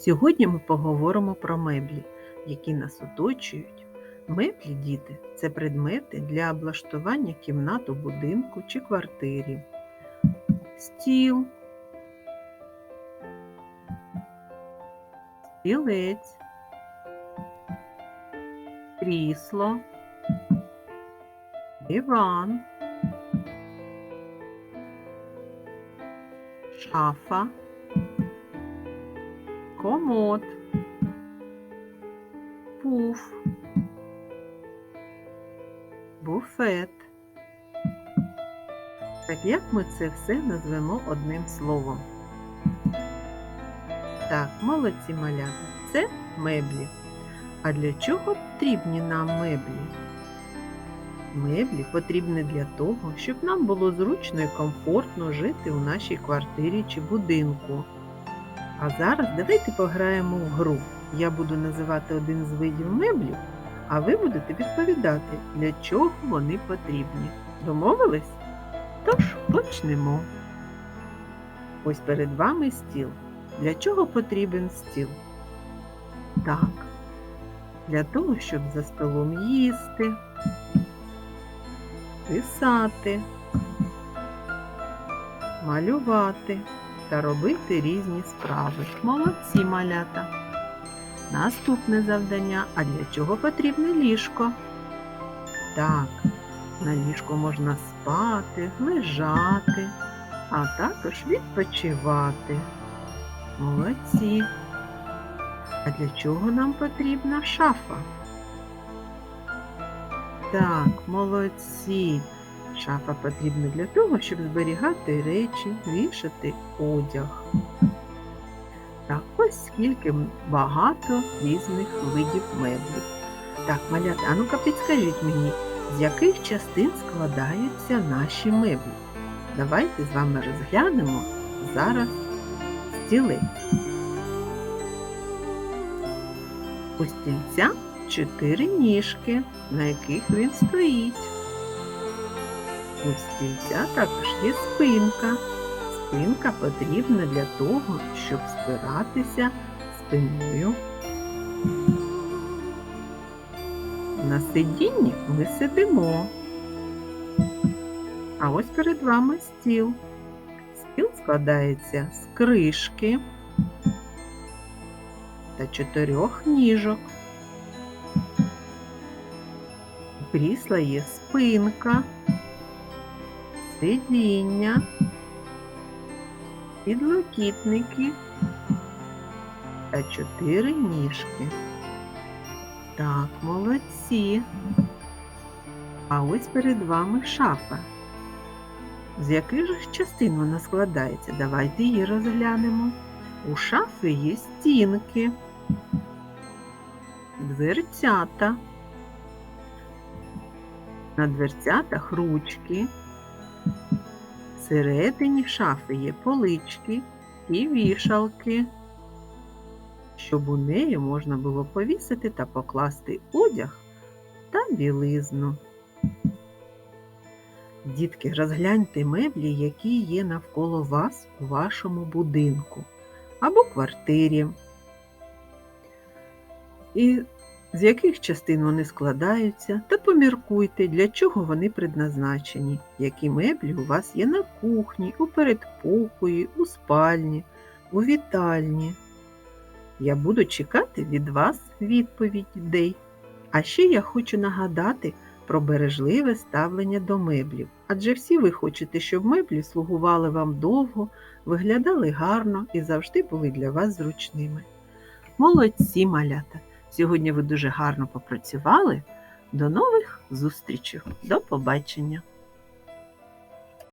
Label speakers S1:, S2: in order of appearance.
S1: Сьогодні ми поговоримо про меблі, які нас оточують. Меблі, діти, це предмети для облаштування кімнат у будинку чи квартирі. Стіл, стілець, крісло, диван, шафа, комод, пуф, буфет. Так як ми це все назвемо одним словом? Так, молодці малята, це меблі. А для чого потрібні нам меблі? Меблі потрібні для того, щоб нам було зручно і комфортно жити у нашій квартирі чи будинку. А зараз давайте пограємо в гру. Я буду називати один з видів меблів, а ви будете відповідати, для чого вони потрібні. Домовились? Тож почнемо. Ось перед вами стіл. Для чого потрібен стіл? Так, для того, щоб за столом їсти, писати, малювати та робити різні справи. Молодці малята. Наступне завдання. А для чого потрібне ліжко? Так, на ліжку можна спати, лежати, а також відпочивати. Молодці. А для чого нам потрібна шафа? Так, молодці. Шафа потрібна для того, щоб зберігати речі, вішати одяг. Так, ось скільки багато різних видів меблів. Так, малята, а ну-ка підскажіть мені, з яких частин складаються наші меблі? Давайте з вами розглянемо зараз стілець. У стільця чотири ніжки, на яких він стоїть. У стільця також є спинка. Спинка потрібна для того, щоб спиратися спиною. На сидінні ми сидимо. А ось перед вами стіл. Стіл складається з кришки та чотирьох ніжок. У крісла є спинка, сидіння, підлокітники та чотири ніжки. Так, молодці. А ось перед вами шафа. З яких же частин вона складається? Давайте її розглянемо. У шафи є стінки, дверцята. На дверцятах ручки. Всередині шафи є полички і вішалки, щоб у неї можна було повісити та покласти одяг та білизну. Дітки, розгляньте меблі, які є навколо вас у вашому будинку або квартирі. І з яких частин вони складаються, та поміркуйте, для чого вони предназначені, які меблі у вас є на кухні, у передпокої, у спальні, у вітальні. Я буду чекати від вас відповідей. А ще я хочу нагадати про бережливе ставлення до меблів. Адже всі ви хочете, щоб меблі слугували вам довго, виглядали гарно і завжди були для вас зручними. Молодці, малята! Сьогодні ви дуже гарно попрацювали. До нових зустрічей. До побачення!